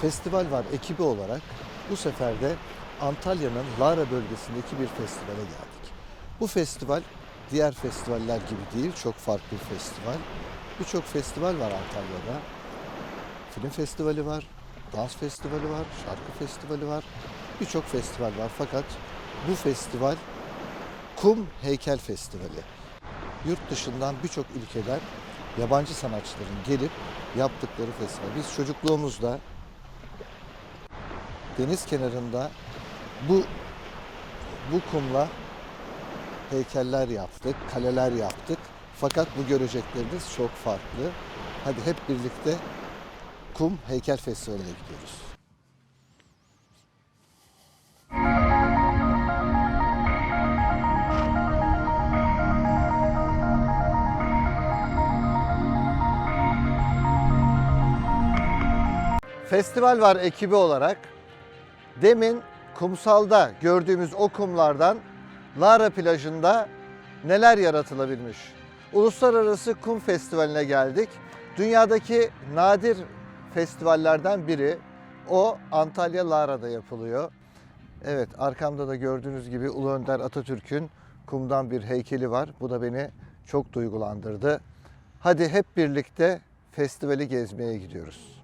Festival var ekibi olarak bu sefer de Antalya'nın Lara bölgesindeki bir festivale geldik. Bu festival diğer festivaller gibi değil, çok farklı bir festival. Birçok festival var Antalya'da. Film festivali var, dans festivali var, şarkı festivali var. Birçok festival var fakat bu festival Kum Heykel Festivali. Yurt dışından birçok ülkeden yabancı sanatçıların gelip yaptıkları festival. Biz çocukluğumuzda deniz kenarında bu bu kumla heykeller yaptık, kaleler yaptık. Fakat bu görecekleriniz çok farklı. Hadi hep birlikte Kum Heykel Festivali'ne gidiyoruz. Festival var ekibi olarak. Demin kumsalda gördüğümüz o kumlardan Lara plajında neler yaratılabilmiş? Uluslararası Kum Festivali'ne geldik. Dünyadaki nadir festivallerden biri. O Antalya Lara'da yapılıyor. Evet arkamda da gördüğünüz gibi Ulu Önder Atatürk'ün kumdan bir heykeli var. Bu da beni çok duygulandırdı. Hadi hep birlikte festivali gezmeye gidiyoruz.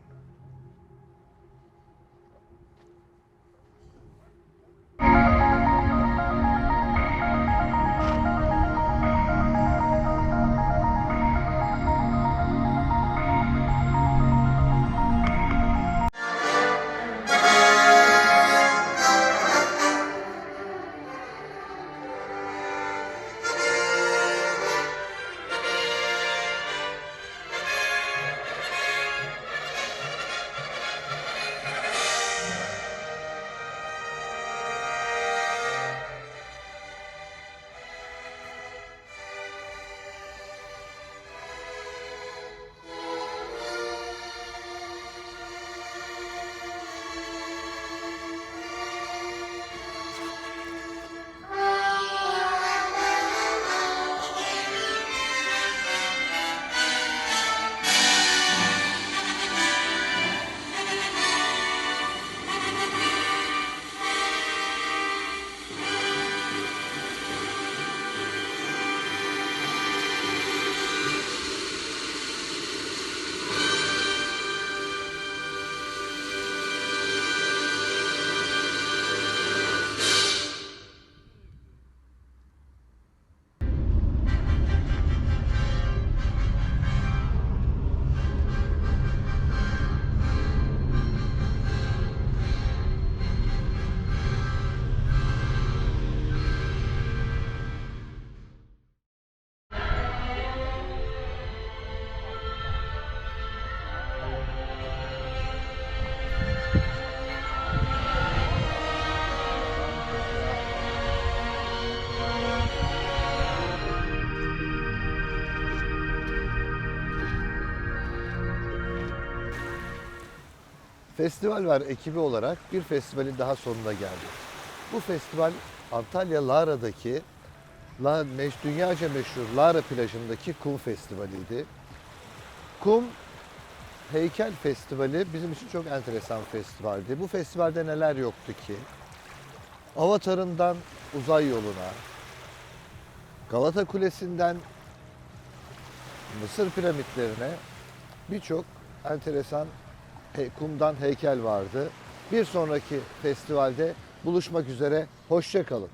Festival var ekibi olarak bir festivalin daha sonuna geldik. Bu festival Antalya Lara'daki La, meş, dünyaca meşhur Lara plajındaki kum festivaliydi. Kum Heykel Festivali bizim için çok enteresan festivaldi. Bu festivalde neler yoktu ki? Avatar'ından uzay yoluna, Galata Kulesi'nden Mısır piramitlerine birçok enteresan kumdan heykel vardı. Bir sonraki festivalde buluşmak üzere. Hoşça kalın.